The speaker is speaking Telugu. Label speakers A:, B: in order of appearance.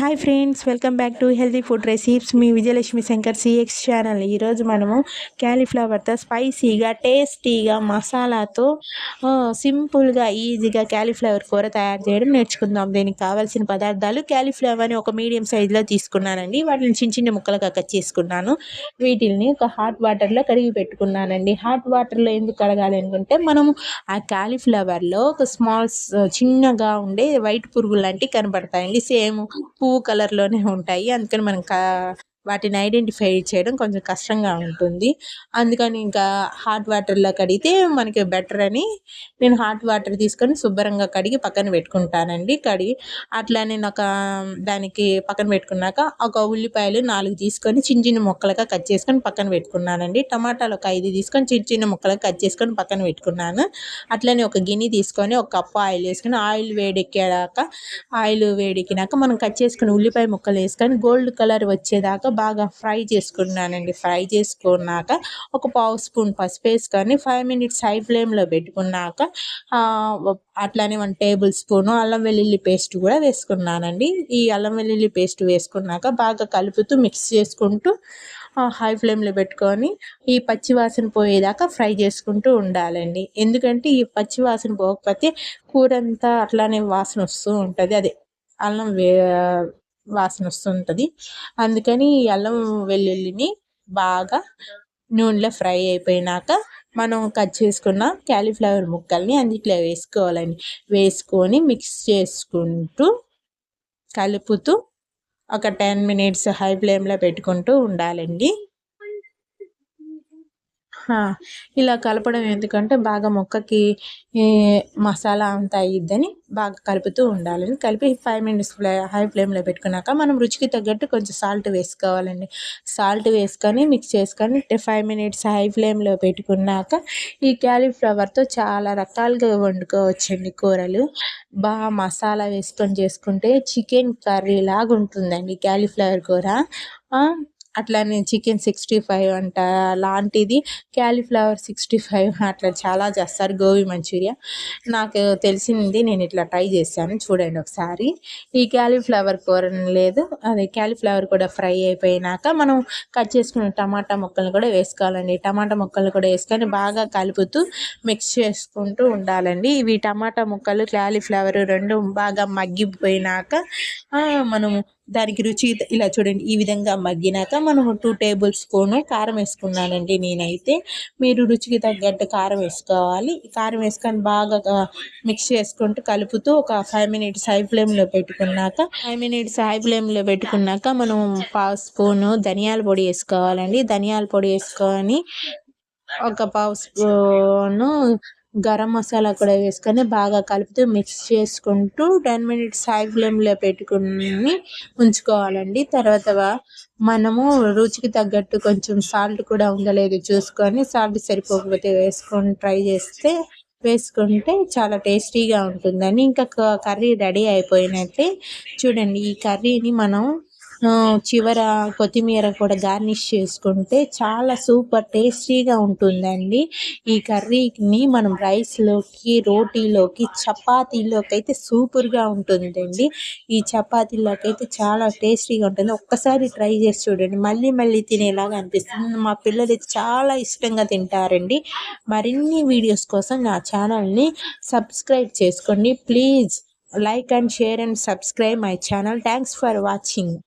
A: Hi friends welcome back to healthy food recipes me Vijayalakshmi Shankar CX channel ఈరోజు మనము క్యాలీఫ్లవర్తో స్పైసీగా టేస్టీగా మసాలాతో సింపుల్గా ఈజీగా క్యాలీఫ్లవర్ కూర తయారు చేయడం నేర్చుకుందాం. దీనికి కావాల్సిన పదార్థాలు క్యాలీఫ్లవర్ని ఒక మీడియం సైజులో తీసుకున్నానండి. వాటిని చిన్న చిన్న ముక్కలుగా కట్ చేసుకున్నాను. వీటిని ఒక హాట్ వాటర్లో కడిగి పెట్టుకున్నానండి. హాట్ వాటర్లో ఎందుకు కడగాలి అనుకుంటే మనము ఆ క్యాలీఫ్లవర్లో ఒక స్మాల్ చిన్నగా ఉండే వైట్ పురుగు లాంటివి కనబడతాయండి సేమ్ పువ్వు కలర్లోనే ఉంటాయి. అందుకని మనం కా వాటిని ఐడెంటిఫై చేయడం కొంచెం కష్టంగా ఉంటుంది. అందుకని ఇంకా హాట్ వాటర్లో కడిగితే మనకి బెటర్ అని నేను హాట్ వాటర్ తీసుకొని శుభ్రంగా కడిగి పక్కన పెట్టుకుంటానండి. కడిగి అట్లా నేను ఒక దానికి పక్కన పెట్టుకున్నాక ఒక ఉల్లిపాయలు నాలుగు తీసుకొని చిన్న చిన్న ముక్కలుగా కట్ చేసుకొని పక్కన పెట్టుకున్నానండి. టమాటాలు ఒక ఐదు తీసుకొని చిన్న చిన్న ముక్కలుగా కట్ చేసుకొని పక్కన పెట్టుకున్నాను. అట్లనే ఒక గిన్నె తీసుకొని ఒక కప్పు ఆయిల్ వేసుకొని ఆయిల్ వేడెక్కాక ఆయిల్ వేడెక్కినాక మనం కట్ చేసుకుని ఉల్లిపాయ ముక్కలు వేసుకొని గోల్డ్ కలర్ వచ్చేదాకా బాగా ఫ్రై చేసుకున్నానండి. ఫ్రై చేసుకున్నాక ఒక పావు స్పూన్ పసుపు వేసుకొని ఫైవ్ మినిట్స్ హై ఫ్లేమ్లో పెట్టుకున్నాక అట్లానే వన్ టేబుల్ స్పూను అల్లం వెల్లుల్లి పేస్ట్ కూడా వేసుకున్నానండి. ఈ అల్లం వెల్లుల్లి పేస్ట్ వేసుకున్నాక బాగా కలుపుతూ మిక్స్ చేసుకుంటూ హై ఫ్లేమ్లో పెట్టుకొని ఈ పచ్చివాసన పోయేదాకా ఫ్రై చేసుకుంటూ ఉండాలండి. ఎందుకంటే ఈ పచ్చివాసన పోకపోతే కూర అంతా అట్లానే వాసన వస్తూ ఉంటుంది. అదే అల్లం వే వాసన వస్తుంటుంది. అందుకని అల్లం వెల్లుల్లిని బాగా నూనెలో ఫ్రై అయిపోయినాక మనం కట్ చేసుకున్న క్యాలీఫ్లవర్ ముక్కల్ని అందుట్లో వేసుకోవాలండి. వేసుకొని మిక్స్ చేసుకుంటూ కలుపుతూ ఒక టెన్ మినిట్స్ హై ఫ్లేమ్లో పెట్టుకుంటూ ఉండాలండి. ఇలా కలపడం ఎందుకంటే బాగా మొక్కకి మసాలా అంతా అయ్యిద్దని బాగా కలుపుతూ ఉండాలని. కలిపి ఫైవ్ మినిట్స్ ఫ్లే హై ఫ్లేమ్లో పెట్టుకున్నాక మనం రుచికి తగ్గట్టు కొంచెం సాల్ట్ వేసుకోవాలండి. సాల్ట్ వేసుకొని మిక్స్ చేసుకొని ఫైవ్ మినిట్స్ హై ఫ్లేమ్లో పెట్టుకున్నాక ఈ క్యాలీఫ్లవర్తో చాలా రకాలుగా వండుకోవచ్చండి కూరలు. బాగా మసాలా వేసుకొని చేసుకుంటే చికెన్ కర్రీ లాగా ఉంటుందండి క్యాలీఫ్లవర్ కూర. అట్లానే చికెన్ సిక్స్టీ ఫైవ్ అంట లాంటిది క్యాలీఫ్లవర్ సిక్స్టీ ఫైవ్ అట్లా చాలా చేస్తారు గోబీ మంచూరియా. నాకు తెలిసింది నేను ఇట్లా ట్రై చేశాను చూడండి ఒకసారి. ఈ క్యాలీఫ్లవర్ కూర లేదు అదే క్యాలీఫ్లవర్ కూడా ఫ్రై అయిపోయినాక మనం కట్ చేసుకున్న టమాటా ముక్కలు కూడా వేసుకోవాలండి. టమాటా ముక్కలు కూడా వేసుకొని బాగా కలుపుతూ మిక్స్ చేసుకుంటూ ఉండాలండి. ఇవి టమాటా ముక్కలు క్యాలీఫ్లవర్ రెండు బాగా మగ్గిపోయినాక మనము దానికి రుచి ఇలా చూడండి. ఈ విధంగా మగ్గినాక మనం టూ టేబుల్ స్పూను కారం వేసుకున్నానండి నేనైతే. మీరు రుచికి తగ్గట్టు కారం వేసుకోవాలి. కారం వేసుకొని బాగా మిక్స్ చేసుకుంటూ కలుపుతూ ఒక ఫైవ్ మినిట్స్ హై ఫ్లేమ్లో పెట్టుకున్నాక ఫైవ్ మినిట్స్ హై ఫ్లేమ్లో పెట్టుకున్నాక మనం పావు స్పూను ధనియాల పొడి వేసుకోవాలండి. ధనియాల పొడి వేసుకొని ఒక పావు స్పూను గరం మసాలా కూడా వేసుకొని బాగా కలుపుతూ మిక్స్ చేసుకుంటూ టెన్ మినిట్స్ హై ఫ్లేమ్లో పెట్టుకుని ఉంచుకోవాలండి. తర్వాత మనము రుచికి తగ్గట్టు కొంచెం సాల్ట్ కూడా ఉండలేదు చూసుకొని సాల్ట్ సరిపోకపోతే వేసుకొని ట్రై చేస్తే వేసుకుంటే చాలా టేస్టీగా ఉంటుందని. ఇంకా కర్రీ రెడీ అయిపోయినట్టే. చూడండి ఈ కర్రీని మనం చివర కొత్తిమీర కూడా గార్నిష్ చేసుకుంటే చాలా సూపర్ టేస్టీగా ఉంటుందండి. ఈ కర్రీని మనం రైస్లోకి రోటీలోకి చపాతీలోకి అయితే సూపర్గా ఉంటుందండి. ఈ చపాతీలోకి అయితే చాలా టేస్టీగా ఉంటుంది. ఒక్కసారి ట్రై చేసి చూడండి. మళ్ళీ మళ్ళీ తినేలాగా అనిపిస్తుంది. మా పిల్లలు చాలా ఇష్టంగా తింటారండి. మరిన్ని వీడియోస్ కోసం నా ఛానల్ని సబ్స్క్రైబ్ చేసుకోండి. Please like and share and subscribe my channel. Thanks for watching.